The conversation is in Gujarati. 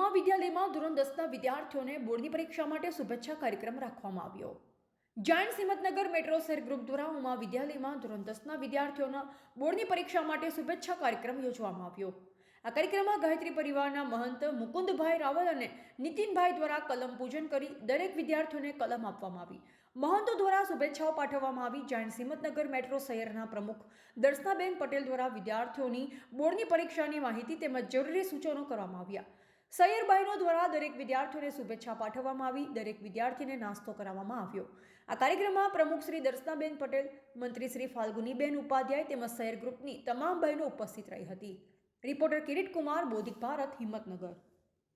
ઉમા વિદ્યાલયમાં ધોરણ દસના વિદ્યાર્થીઓને બોર્ડની પરીક્ષા માટે શુભેચ્છા કાર્યક્રમ રાખવામાં આવ્યો. જાયન્ટ હિંમતનગર મેટ્રો શહેર ગ્રુપ દ્વારા ઉમા વિદ્યાલયમાં ધોરણ દસના વિદ્યાર્થીઓના બોર્ડની પરીક્ષા માટે શુભેચ્છા કાર્યક્રમ યોજવામાં આવ્યો. આ કાર્યક્રમમાં ગાયત્રી પરિવારના મહંત મુકુંદભાઈ રાવલ અને નીતિનભાઈ દ્વારા કલમ પૂજન કરી દરેક વિદ્યાર્થીઓને કલમ આપવામાં આવી. મહંતો દ્વારા શુભેચ્છાઓ પાઠવવામાં આવી. જાયન્ટ હિંમતનગર મેટ્રો શહેરના પ્રમુખ દર્શનાબેન પટેલ દ્વારા વિદ્યાર્થીઓની બોર્ડની પરીક્ષાની માહિતી તેમજ જરૂરી સૂચનો કરવામાં આવ્યા. સૈયરબાઈનો દ્વારા દરેક વિદ્યાર્થીઓને શુભેચ્છા પાઠવવામાં આવી, દરેક વિદ્યાર્થીને નાસ્તો કરાવવામાં આવ્યો. આ કાર્યક્રમમાં પ્રમુખ શ્રી દર્શનાબેન પટેલ, મંત્રી શ્રી ફાલ્ગુનીબેન ઉપાધ્યાય તેમજ શહેર ગ્રુપની તમામ બહેનો ઉપસ્થિત રહી હતી. રિપોર્ટર કિરીટ કુમાર બોધિક ભારત, હિંમતનગર.